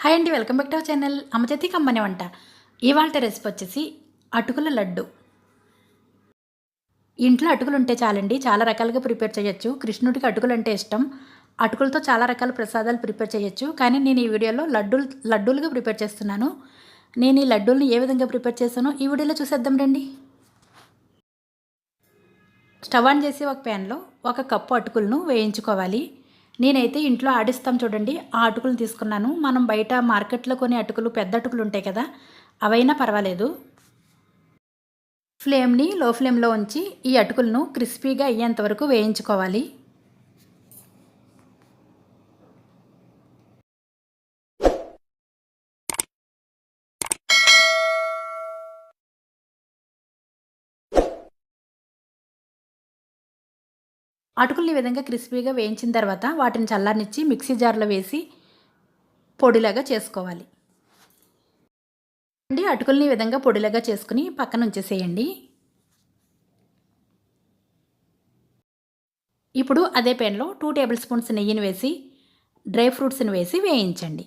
Hi అండి welcome back to our channel. అమ్మచేతి కమ్మని వంట. ఇవాళ రెసిపీ వచ్చేసి అటుకుల లడ్డు. ఇంట్లో అటుకులు ఉంటే చాలండి చాలా రకాలుగా ప్రిపేర్ చేయొచ్చు. కృష్ణుడికి అటుకులు అంటే ఇష్టం. అటుకులతో చాలా రకాల ప్రసాదాలు ప్రిపేర్ చేయొచ్చు. కానీ నేను ఈ వీడియోలో లడ్డూలు లడ్డూలుగా ప్రిపేర్ చేస్తున్నాను. నేను ఈ లడ్డూలను ఏ విధంగా ప్రిపేర్ చేశానో ఈ వీడియోలో చూసేద్దాం రండి. స్టవ్ ఆన్ చేసి ఒక ప్యాన్లో ఒక కప్పు అటుకులను వేయించుకోవాలి. నేనైతే ఇంట్లో ఆడిస్తాం చూడండి ఆ అటుకులు తీసుకున్నాను. మనం బయట మార్కెట్లో కొన్ని అటుకులు పెద్ద అటుకులు ఉంటాయి కదా అవైనా పర్వాలేదు. ఫ్లేమ్ని లో ఫ్లేమ్లో ఉంచి ఈ అటుకులను క్రిస్పీగా అయ్యేంత వరకు వేయించుకోవాలి. అటుకుల్ని ఈ విధంగా క్రిస్పీగా వేయించిన తర్వాత వాటిని చల్లారనిచ్చి మిక్సీ జార్లో వేసి పొడిలాగా చేసుకోవాలి. అండి అటుకుల్ని ఈ విధంగా పొడిలాగా చేసుకుని పక్కన ఉంచేసేయండి. ఇప్పుడు అదే పెన్లో టూ టేబుల్ స్పూన్స్ నెయ్యిని వేసి డ్రై ఫ్రూట్స్ని వేసి వేయించండి.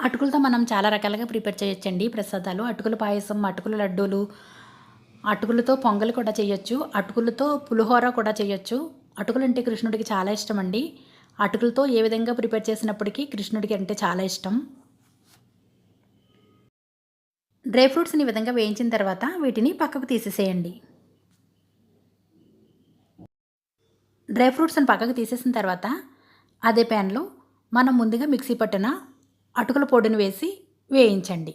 అటుకులతో మనం చాలా రకాలుగా ప్రిపేర్ చేయొచ్చండి ప్రసాదాలు. అటుకుల పాయసం అటుకుల లడ్డూలు అటుకులతో పొంగల్ కూడా చేయొచ్చు అటుకులతో పులిహోర కూడా చేయొచ్చు. అటుకులు అంటే కృష్ణుడికి చాలా ఇష్టం అండి అటుకులతో ఏ విధంగా ప్రిపేర్ చేసినప్పటికీ కృష్ణుడికి అంటే చాలా ఇష్టం. డ్రై ఫ్రూట్స్ని ఈ విధంగా వేయించిన తర్వాత వీటిని పక్కకు తీసేసేయండి. డ్రై ఫ్రూట్స్ని పక్కకు తీసేసిన తర్వాత అదే ప్యాన్లో మనం ముందుగా మిక్సీ పట్టిన అటుకుల పొడిని వేసి వేయించండి.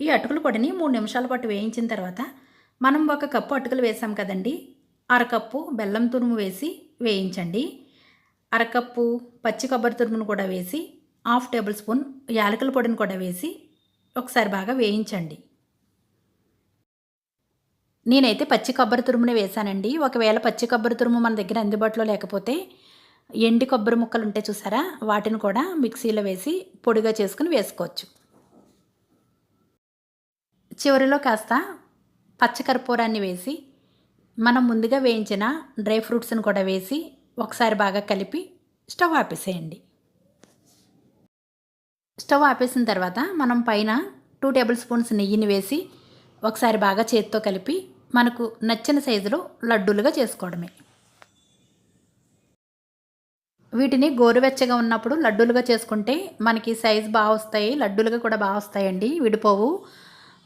ఈ అటుకుల పొడిని మూడు నిమిషాల పాటు వేయించిన తర్వాత మనం ఒక కప్పు అటుకులు వేసాం కదండి. అరకప్పు బెల్లం తురుము వేసి వేయించండి. అరకప్పు పచ్చి కొబ్బరి తురుమును కూడా వేసి హాఫ్ టేబుల్ స్పూన్ యాలకుల పొడిని కూడా వేసి ఒకసారి బాగా వేయించండి. నేనైతే పచ్చి కొబ్బరి తురుమునే వేశానండి ఒకవేళ పచ్చి కొబ్బరి తురుము మన దగ్గర అందుబాటులో లేకపోతే ఎండి కొబ్బరి ముక్కలు ఉంటే చూసారా? వాటిని కూడా మిక్సీలో వేసి పొడిగా చేసుకుని వేసుకోవచ్చు. చివరిలో కాస్త పచ్చకర్పూరాన్ని వేసి మనం ముందుగా వేయించిన డ్రై ఫ్రూట్స్ని కూడా వేసి ఒకసారి బాగా కలిపి స్టవ్ ఆపేసేయండి. స్టవ్ ఆపేసిన తర్వాత మనం పైన టూ టేబుల్ స్పూన్స్ నెయ్యిని వేసి ఒకసారి బాగా చేతితో కలిపి మనకు నచ్చిన సైజులో లడ్డూలుగా చేసుకోవడమే. వీటిని గోరువెచ్చగా ఉన్నప్పుడు లడ్డూలుగా చేసుకుంటే మనకి సైజు బాగా వస్తాయి లడ్డూలుగా కూడా బాగా వస్తాయండి విడిపోవు.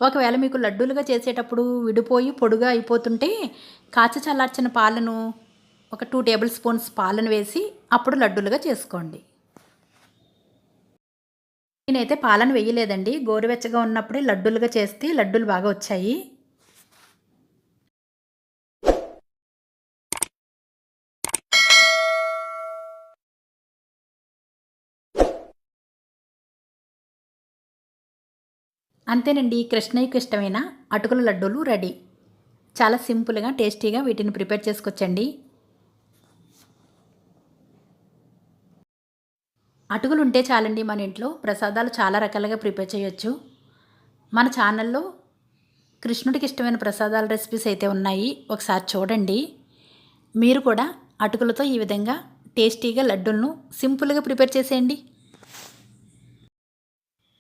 ఒకవేళ మీకు లడ్డూలుగా చేసేటప్పుడు విడిపోయి పొడుగా అయిపోతుంటే కాచి చల్లార్చిన పాలను ఒక టూ టేబుల్ స్పూన్స్ పాలను వేసి అప్పుడు లడ్డూలుగా చేసుకోండి. నేనైతే పాలను వేయలేదండి. గోరువెచ్చగా ఉన్నప్పుడే లడ్డూలుగా చేస్తే లడ్డూలు బాగా వచ్చాయి. అంతేనండి కృష్ణయ్యకు ఇష్టమైన అటుకుల లడ్డూలు రెడీ. చాలా సింపుల్గా టేస్టీగా వీటిని ప్రిపేర్ చేసుకొచ్చండి. అటుకులు ఉంటే చాలండి మన ఇంట్లో ప్రసాదాలు చాలా రకాలుగా ప్రిపేర్ చేయొచ్చు. మన ఛానల్లో కృష్ణుడికి ఇష్టమైన ప్రసాదాల రెసిపీస్ అయితే ఉన్నాయి ఒకసారి చూడండి. మీరు కూడా అటుకులతో ఈ విధంగా టేస్టీగా లడ్డూలను సింపుల్గా ప్రిపేర్ చేసేయండి.